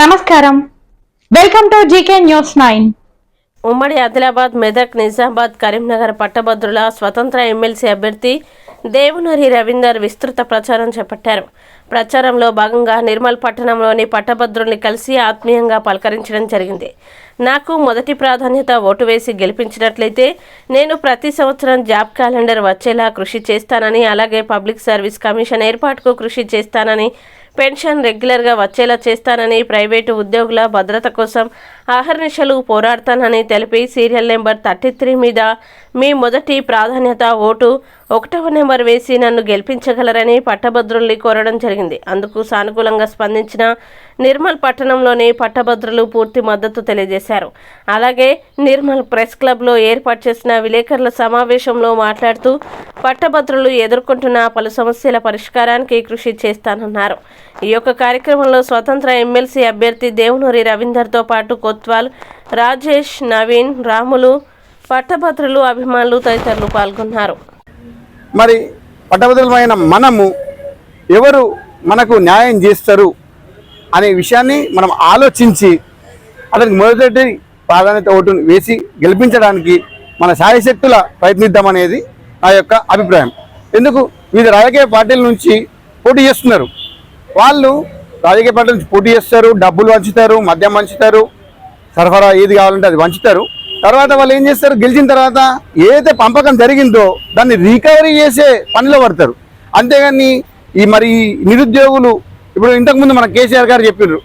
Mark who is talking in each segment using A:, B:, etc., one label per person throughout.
A: నమస్కారం. Welcome to GK news nine.
B: ఉమ్మడి ఆదిలాబాద్ మెదక్ నిజామాబాద్ కరీంనగర్ పట్టభద్రుల స్వతంత్ర ఎమ్మెల్సీ అభ్యర్థి దేవునూరి రవీందర్ విస్తృత ప్రచారం చేపట్టారు. ప్రచారంలో భాగంగా నిర్మల్ పట్టణంలోని పట్టభద్రుల్ని కలిసి ఆత్మీయంగా పలకరించడం జరిగింది. నాకు మొదటి ప్రాధాన్యత ఓటు వేసి గెలిపించినట్లయితే నేను ప్రతి సంవత్సరం జాబ్ క్యాలెండర్ వచ్చేలా కృషి చేస్తానని అలాగే పబ్లిక్ సర్వీస్ కమిషన్ ఏర్పాటుకు కృషి చేస్తానని పెన్షన్ రెగ్యులర్గా వచ్చేలా చేస్తానని ప్రైవేటు ఉద్యోగుల భద్రత కోసం ఆహర్నిశలు పోరాడతానని తెలిపి సీరియల్ నెంబర్ థర్టీ త్రీ మీద మీ మొదటి ప్రాధాన్యత ఓటు ఒకటవ నెంబర్ వేసి నన్ను గెలిపించగలరని పట్టభద్రుల్ని కోరడం జరిగింది. అందుకు సానుకూలంగా స్పందించిన నిర్మల్ పట్టణంలోని పట్టభద్రులు పూర్తి మద్దతు తెలియజేశారు. అలాగే నిర్మల్ ప్రెస్ క్లబ్లో ఏర్పాటు చేసిన విలేకరుల సమావేశంలో మాట్లాడుతూ పట్టభద్రులు ఎదుర్కొంటున్న పలు సమస్యల పరిష్కారానికి కృషి చేస్తానన్నారు. ఈ యొక్క కార్యక్రమంలో స్వతంత్ర ఎమ్మెల్సీ అభ్యర్థి దేవునూరి రవీందర్తో పాటు కొత్వాల్ రాజేష్ నవీన్ రాములు పట్టభద్రులు అభిమానులు తదితరులు పాల్గొన్నారు.
C: మరి పట్టభద్రులమైన మనము ఎవరు మనకు న్యాయం చేస్తారు అనే విషయాన్ని మనం ఆలోచించి అతనికి మొదటి ప్రాధాన్యత ఓటును వేసి గెలిపించడానికి మన శాయశక్తుల ప్రయత్నిద్దామనేది నా యొక్క అభిప్రాయం. ఎందుకు? వివిధ రాజకీయ పార్టీల నుంచి పోటీ చేస్తున్నారు. వాళ్ళు రాజకీయ పార్టీల నుంచి పోటీ చేస్తారు డబ్బులు వంచుతారు మద్యం వంచుతారు సరఫరా ఏది కావాలంటే అది వంచుతారు తర్వాత వాళ్ళు ఏం చేస్తారు? గెలిచిన తర్వాత ఏదైతే పంపకం జరిగిందో దాన్ని రికవరీ చేసే పనిలో పడతారు. అంతేగాని ఈ మరి ఈ నిరుద్యోగులు ఇప్పుడు ఇంతకుముందు మన కేసీఆర్ గారు చెప్పారు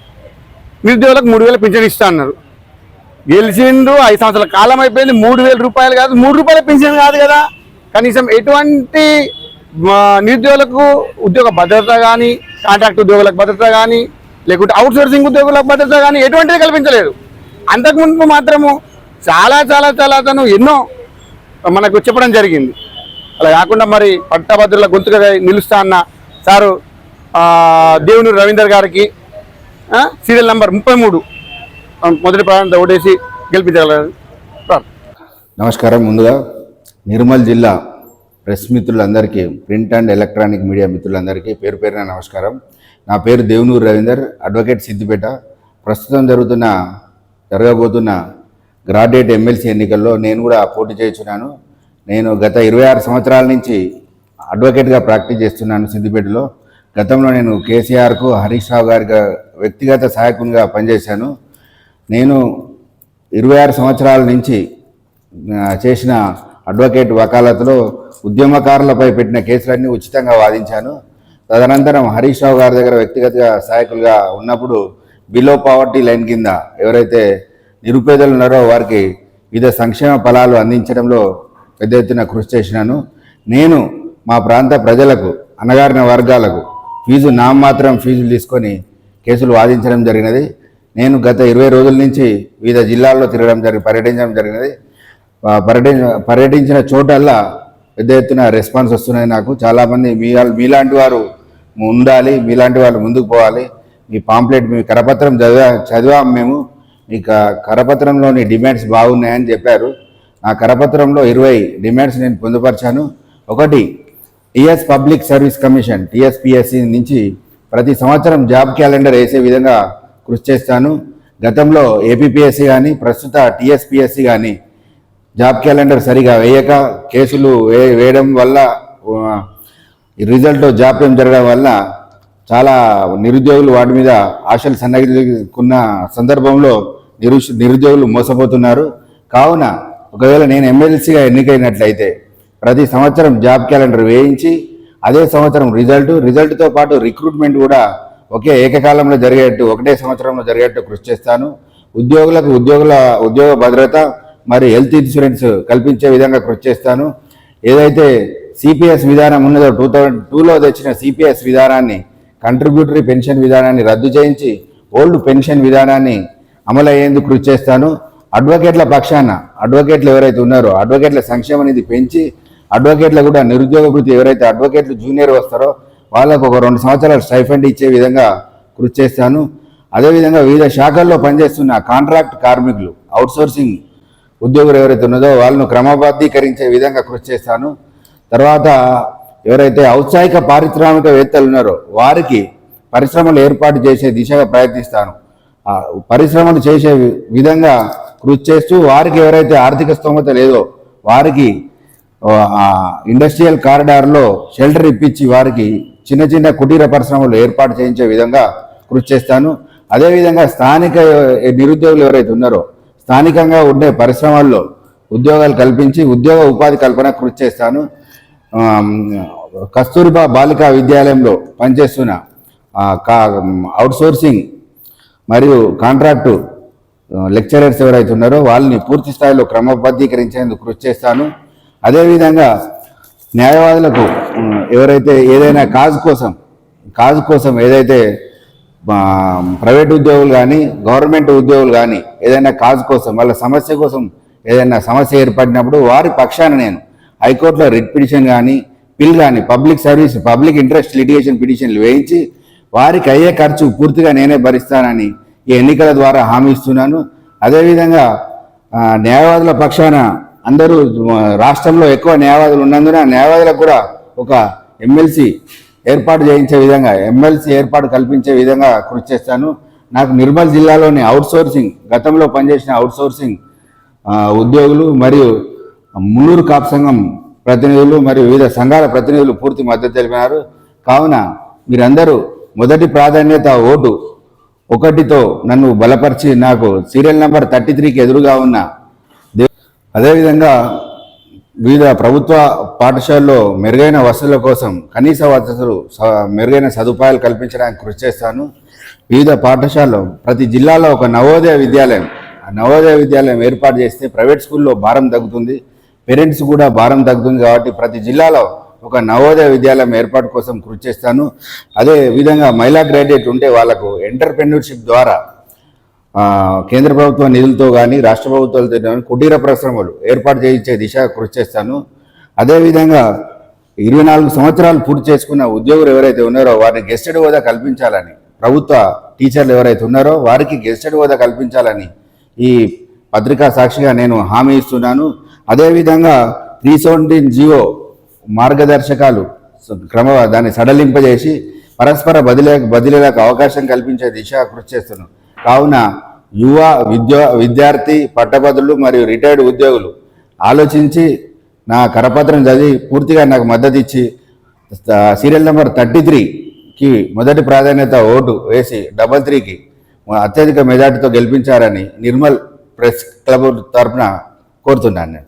C: నిరుద్యోగులకు మూడు వేల పింఛన్ ఇస్తా అన్నారు. గెలిచిండ్రు ఐదు సంవత్సరాల కాలం అయిపోయింది మూడు వేల రూపాయలు కాదు మూడు రూపాయల పింఛన్ కాదు కదా. కనీసం ఎటువంటి నిరుద్యోగులకు ఉద్యోగ భద్రత కానీ కాంట్రాక్ట్ ఉద్యోగులకు భద్రత కానీ లేకుంటే అవుట్ సోర్సింగ్ ఉద్యోగులకు భద్రత కానీ ఎటువంటిది కల్పించలేదు. అంతకుముందు మాత్రము చాలా చాలా చాలా అతను ఎన్నో మనకు చెప్పడం జరిగింది. అలా కాకుండా మరి పట్టభద్రుల గొంతుగా నిలుస్తా అన్న సారు దేవునూరు దేవుని రవీందర్ గారికి సీరియల్ నంబర్ ముప్పై మూడు. మొదటి ప్రాంతం ఓటేసి గెలిపించగలరు.
D: నమస్కారం ముందుగా. నిర్మల్ జిల్లా ప్రెస్ మిత్రులందరికీ ప్రింట్ అండ్ ఎలక్ట్రానిక్ మీడియా మిత్రులందరికీ పేరు పేరున నమస్కారం. నా పేరు దేవునూరు రవీందర్ అడ్వకేట్ సిద్దిపేట. ప్రస్తుతం జరుగుతున్న జరగబోతున్న గ్రాడ్యుయేట్ ఎమ్మెల్సీ ఎన్నికల్లో నేను కూడా పోటీ చేస్తున్నాను. నేను గత ఇరవై ఆరు సంవత్సరాల నుంచి అడ్వకేట్గా ప్రాక్టీస్ చేస్తున్నాను సిద్దిపేటలో. గతంలో నేను కేసీఆర్కు హరీష్ రావు గారికి వ్యక్తిగత సహాయకునిగా పనిచేశాను. నేను ఇరవై ఆరు సంవత్సరాల నుంచి చేసిన అడ్వకేట్ వకాలతలో ఉద్యమకారులపై పెట్టిన కేసులన్నీ ఉచితంగా వాదించాను. తదనంతరం హరీష్ రావు గారి దగ్గర వ్యక్తిగత సహాయకులుగా ఉన్నప్పుడు బిలో పావర్టీ లైన్ కింద ఎవరైతే నిరుపేదలు ఉన్నారో వారికి వివిధ సంక్షేమ ఫలాలు అందించడంలో పెద్ద ఎత్తున కృషి చేసినాను. నేను మా ప్రాంత ప్రజలకు అణగారిన వర్గాలకు ఫీజు నామమాత్రం ఫీజులు తీసుకొని కేసులు వాదించడం జరిగినది. నేను గత ఇరవై రోజుల నుంచి వివిధ జిల్లాల్లో తిరగడం జరిగి పర్యటించడం జరిగినది. ఆ, పర్యటించ పర్యటించిన చోటల్లా పెద్ద ఎత్తున రెస్పాన్స్ వస్తున్నాయి నాకు. చాలామంది మీ మీలాంటి వారు ఉండాలి మీలాంటి వాళ్ళు ముందుకు పోవాలి. మీ పాంప్లెట్ మీ కరపత్రం చదివా చదివాం మేము. మీ కరపత్రంలోని డిమాండ్స్ బాగున్నాయని చెప్పారు. ఆ కరపత్రంలో ఇరవై డిమాండ్స్ నేను పొందుపరిచాను. ఒకటి TS public service commission TSPSC నుంచి ప్రతి సంవత్సరం జాబ్ క్యాలెండర్ వేసే విధంగా కృషి చేస్తాను. గతంలో ఏపీపీఎస్సి కానీ ప్రస్తుత టిఎస్పిఎస్సి కానీ జాబ్ క్యాలెండర్ సరిగా వేయక కేసులు వే వేయడం వల్ల రిజల్ట్ జాప్యం జరగడం వల్ల చాలా నిరుద్యోగులు వాటి మీద ఆశలు సన్నగిలుకున్న సందర్భంలో నిరు నిరుద్యోగులు మోసపోతున్నారు. కావున ఒకవేళ నేను ఎమ్మెల్సీగా ఎన్నికైనట్లయితే ప్రతి సంవత్సరం జాబ్ క్యాలెండర్ వేయించి అదే సంవత్సరం రిజల్ట్ రిజల్ట్తో పాటు రిక్రూట్మెంట్ కూడా ఒకే ఏకకాలంలో జరిగేట్టు ఒకటే సంవత్సరంలో జరిగేట్టు కృషి చేస్తాను. ఉద్యోగులకు ఉద్యోగుల ఉద్యోగ భద్రత మరి హెల్త్ ఇన్సూరెన్స్ కల్పించే విధంగా కృషి చేస్తాను. ఏదైతే సిపిఎస్ విధానం ఉన్నదో టూ థౌజండ్ టూలో తెచ్చిన సిపిఎస్ విధానాన్ని కంట్రిబ్యూటరీ పెన్షన్ విధానాన్ని రద్దు చేయించి ఓల్డ్ పెన్షన్ విధానాన్ని అమలయ్యేందుకు కృషి చేస్తాను. అడ్వకేట్ల పక్షాన అడ్వకేట్లు ఎవరైతే ఉన్నారో అడ్వకేట్ల సంక్షేమ నిధి పెంచి అడ్వకేట్ల కూడా నిరుద్యోగ వృత్తి ఎవరైతే అడ్వకేట్లు జూనియర్ వస్తారో వాళ్ళకు ఒక రెండు సంవత్సరాలు స్టైఫండ్ ఇచ్చే విధంగా కృషి చేస్తాను. అదేవిధంగా వివిధ శాఖల్లో పనిచేస్తున్న కాంట్రాక్ట్ కార్మికులు అవుట్సోర్సింగ్ ఉద్యోగులు ఎవరైతే ఉన్నదో వాళ్ళను క్రమబద్ధీకరించే విధంగా కృషి చేస్తాను. తర్వాత ఎవరైతే ఔత్సాహిక పారిశ్రామికవేత్తలు ఉన్నారో వారికి పరిశ్రమలు ఏర్పాటు చేసే దిశగా ప్రయత్నిస్తాను. పరిశ్రమలు చేసే విధంగా కృషి చేస్తూ వారికి ఎవరైతే ఆర్థిక స్తోమత లేదో వారికి ఇండస్ట్రియల్ కారిడార్లో షెల్టర్ ఇప్పించి వారికి చిన్న చిన్న కుటీర పరిశ్రమలు ఏర్పాటు చేయించే విధంగా కృషి చేస్తాను. అదేవిధంగా స్థానిక నిరుద్యోగులు ఎవరైతే ఉన్నారో స్థానికంగా ఉండే పరిశ్రమల్లో ఉద్యోగాలు కల్పించి ఉద్యోగ ఉపాధి కల్పన కృషి చేస్తాను. కస్తూర్బా బాలికా విద్యాలయంలో పనిచేస్తున్న అవుట్సోర్సింగ్ మరియు కాంట్రాక్టు లెక్చరర్స్ ఎవరైతే ఉన్నారో వాళ్ళని పూర్తి స్థాయిలో క్రమబద్ధీకరించేందుకు కృషి చేస్తాను. అదేవిధంగా న్యాయవాదులకు ఎవరైతే ఏదైనా కాజు కోసం కాజు కోసం ఏదైతే ప్రైవేట్ ఉద్యోగులు కానీ గవర్నమెంట్ ఉద్యోగులు కానీ ఏదైనా కాజు కోసం వాళ్ళ సమస్య కోసం ఏదైనా సమస్య ఏర్పడినప్పుడు వారి పక్షాన నేను హైకోర్టులో రిట్ పిటిషన్ కానీ పిల్ కానీ public service public interest litigation పిటిషన్లు వేయించి వారికి అయ్యే ఖర్చు పూర్తిగా నేనే భరిస్తానని ఈ ఎన్నికల ద్వారా హామీ ఇస్తున్నాను. అదేవిధంగా న్యాయవాదుల పక్షాన అందరూ రాష్ట్రంలో ఎక్కువ న్యాయవాదులు ఉన్నందున న్యాయవాదులకు కూడా ఒక ఎమ్మెల్సీ ఏర్పాటు చేయించే విధంగా ఎమ్మెల్సీ ఏర్పాటు కల్పించే విధంగా కృషి చేస్తాను. నాకు నిర్మల్ జిల్లాలోని అవుట్సోర్సింగ్ గతంలో పనిచేసిన అవుట్సోర్సింగ్ ఉద్యోగులు మరియు ముల్లూరు కాపు సంఘం ప్రతినిధులు మరియు వివిధ సంఘాల ప్రతినిధులు పూర్తి మద్దతు తెలిపినారు. కావున మీరందరూ మొదటి ప్రాధాన్యత ఓటు ఒకటితో నన్ను బలపరిచి నాకు సీరియల్ నెంబర్ థర్టీ త్రీకి ఎదురుగా ఉన్న అదేవిధంగా వివిధ ప్రభుత్వ పాఠశాలలో మెరుగైన వసతుల కోసం కనీస వసతులు స- మెరుగైన సదుపాయాలు కల్పించడానికి కృషి చేస్తాను. వివిధ పాఠశాలలో ప్రతి జిల్లాలో ఒక నవోదయ విద్యాలయం ఆ నవోదయ విద్యాలయం ఏర్పాటు చేస్తే ప్రైవేట్ స్కూల్లో భారం తగ్గుతుంది. పేరెంట్స్ కూడా భారం తగ్గుతుంది కాబట్టి ప్రతి జిల్లాలో ఒక నవోదయ విద్యాలయం ఏర్పాటు కోసం కృషి చేస్తాను. అదే విధంగా మహిళా గ్రాడ్యుయేట్ ఉంటే వాళ్ళకు ఎంటర్ప్రెన్యూర్షిప్ ద్వారా కేంద్ర ప్రభుత్వ నిధులతో కానీ రాష్ట్ర ప్రభుత్వాలతో కానీ కుటీర పరిశ్రమలు ఏర్పాటు చేయించే దిశ కృషి చేస్తాను. అదేవిధంగా ఇరవై నాలుగు సంవత్సరాలు పూర్తి చేసుకున్న ఉద్యోగులు ఎవరైతే ఉన్నారో వారిని గెస్టెడ్ హోదా కల్పించాలని ప్రభుత్వ టీచర్లు ఎవరైతే ఉన్నారో వారికి గెస్టెడ్ హోదా కల్పించాలని ఈ పత్రికా సాక్షిగా నేను హామీ ఇస్తున్నాను. అదేవిధంగా త్రీ సెవెంటీన్ జియో మార్గదర్శకాలు క్రమ దాన్ని సడలింపజేసి పరస్పర బదిలీ బదిలీలకు అవకాశం కల్పించే దిశ కృషి చేస్తున్నాను కావున యువ విద్యా విద్యార్థి పట్టభద్రులు మరియు రిటైర్డ్ ఉద్యోగులు ఆలోచించి నా కరపత్రం చదివి పూర్తిగా నాకు మద్దతు ఇచ్చి సీరియల్ నెంబర్ థర్టీ త్రీకి మొదటి ప్రాధాన్యత ఓటు వేసి డబల్ త్రీకి అత్యధిక మెజార్టీతో గెలిపించారని నిర్మల్ ప్రెస్ క్లబ్ తరఫున కోరుతున్నాను నేను.